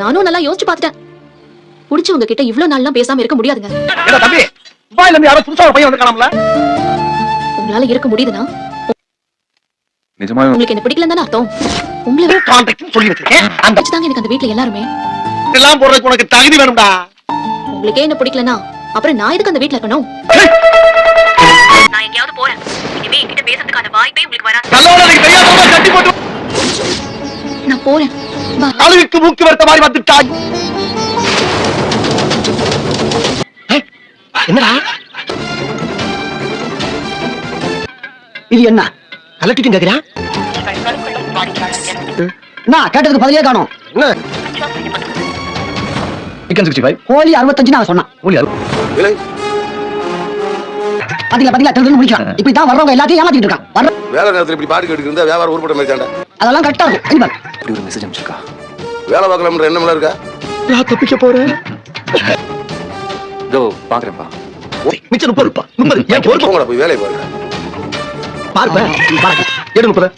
நானும் நல்லா யோசிச்சு பார்த்துட்டேன். புடிச்சவங்க கிட்ட இவ்ளோ நாள்லாம் பேசாம இருக்க முடியாதுங்க. ஏடா தம்பி துபாயில இருந்து யாரோ புதுசா ஒரு பையன் வந்து காணாமல? உங்களால இருக்க முடியுதுன்னா? நிஜமாவே? உங்களுக்கு என்ன பிடிக்கலன்னு தானே அர்த்தம்? உங்களை கான்ட்ராக்ட் சொல்லி வச்சிருக்கேன். அந்த வச்சுதாங்க எனக்கு அந்த வீட்ல எல்லாருமே. எல்லாம் போடுறதுக்கு உனக்கு தகுதி வேணும்டா. உங்களுக்கே என்ன பிடிக்கலனா அப்புறம் நான் எதுக்கு அந்த வீட்ல இருக்கணும்? நான் எங்கேயாவது போறேன். இனிமே என்கிட்ட பேசுறதுக்கான வாய்ப்பே உங்களுக்கு வராது. நல்லவன எனக்கு தெரியாதவங்க கட்டி போட்டு நான் போறேன். அழுகுக்கு மூக்கு வரத்த மாதிரி வந்துட்டாய். என்னடா? இது என்ன? கலட்டிட்டு கேக்குறா நான் கேட்டதுக்கு பதிலே காணும். Chicken sixty five. கோழி அறுபத்தஞ்சு நான் சொன்னான். விலை? பாத்தீங்களா பாத்தீங்களா முடிக்கிறான் இப்படி தான் வர்றவங்க எல்லாத்தையும் ஏமாத்திட்டு இருக்கான். வர்ற வேலை நேரத்துல இப்படி பாட்டு கேட்டு இருந்தா வியாபாரம் உருப்பட மாதிரி தாண்டா அதெல்லாம் கரெக்டா இருக்கும். இப்படி ஒரு மெசேஜ் அனுப்பிச்சிருக்கா? வேலை பார்க்கலாம்ன்ற எண்ணம்லாம் இருக்கா? நான் தப்பிக்க போறேன். இதோ பாக்குறேன்ப்பா. மிச்சம் முப்பது முப்பது. ஏன் பொறுப்பு போங்கடா போய் வேலையை பாருங்க பார்ப்பேன். நீ பாருங்க. எடு முப்பது.